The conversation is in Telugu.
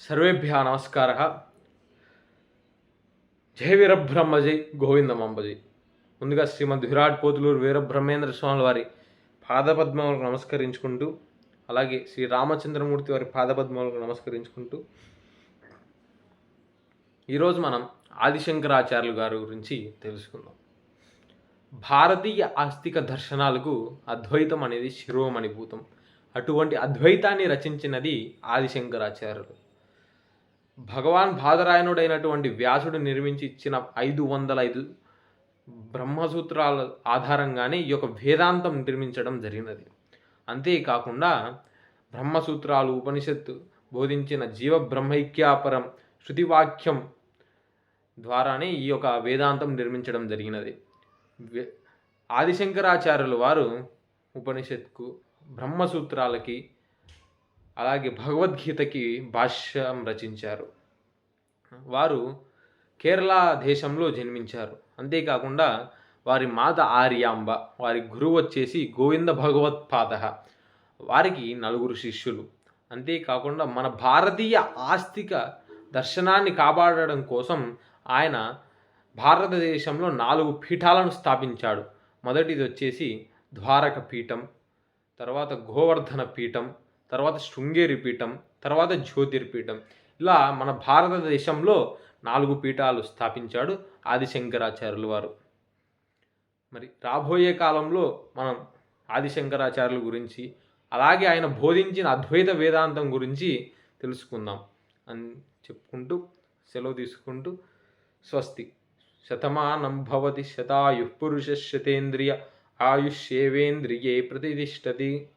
సర్వేభ్య నమస్కార. జయ వీరబ్రహ్మజై గోవిందమంబజై ముందుగా శ్రీమద్ విరాట్ పోతులూరు వీరబ్రహ్మేంద్ర స్వామి వారి పాదపద్మములకు నమస్కరించుకుంటూ అలాగే శ్రీ రామచంద్రమూర్తి వారి పాదపద్మములకు నమస్కరించుకుంటూ ఈరోజు మనం ఆదిశంకరాచార్యులు గారి గురించి తెలుసుకుందాం. భారతీయ ఆస్తిక దర్శనాలకు అద్వైతం అనేది శిరోమణిభూతం. అటువంటి అద్వైతాన్ని రచించినది ఆదిశంకరాచార్యులు. భగవాన్ బాదరాయణుడైనటువంటి వ్యాసుడు నిర్మించి ఇచ్చిన ఐదు వందల ఐదు బ్రహ్మసూత్రాల ఆధారంగానే ఈ యొక్క వేదాంతం నిర్మించడం జరిగినది. అంతేకాకుండా బ్రహ్మసూత్రాలు ఉపనిషత్తు బోధించిన జీవ బ్రహ్మైక్యాపరం శృతివాక్యం ద్వారానే ఈ యొక్క వేదాంతం నిర్మించడం జరిగినది. ఆదిశంకరాచార్యుల ఆదిశంకరాచార్యులు వారు ఉపనిషత్కు బ్రహ్మసూత్రాలకి అలాగే భగవద్గీతకి భాష్యం రచించారు. వారు కేరళ దేశంలో జన్మించారు. అంతేకాకుండా వారి మాత ఆర్యాంబ వారి గురువు వచ్చేసి గోవింద భగవత్పాద వారికి నలుగురు శిష్యులు. అంతేకాకుండా మన భారతీయ ఆస్తిక దర్శనాన్ని కాపాడడం కోసం ఆయన భారతదేశంలో నాలుగు పీఠాలను స్థాపించాడు. మొదటిది వచ్చేసి ద్వారక పీఠం తర్వాత గోవర్ధన పీఠం తర్వాత శృంగేరి పీఠం తర్వాత జ్యోతిర్పీఠం. ఇలా మన భారతదేశంలో నాలుగు పీఠాలు స్థాపించాడు ఆదిశంకరాచార్యులు వారు. మరి రాబోయే కాలంలో మనం ఆదిశంకరాచార్యుల గురించి అలాగే ఆయన బోధించిన అద్వైత వేదాంతం గురించి తెలుసుకుందాం అని చెప్పుకుంటూ సెలవు తీసుకుంటూ స్వస్తి. శతమానం భవతి శతాయు పురుష శతేంద్రియ ఆయుష్యేవేంద్రియే ప్రతిష్టతి.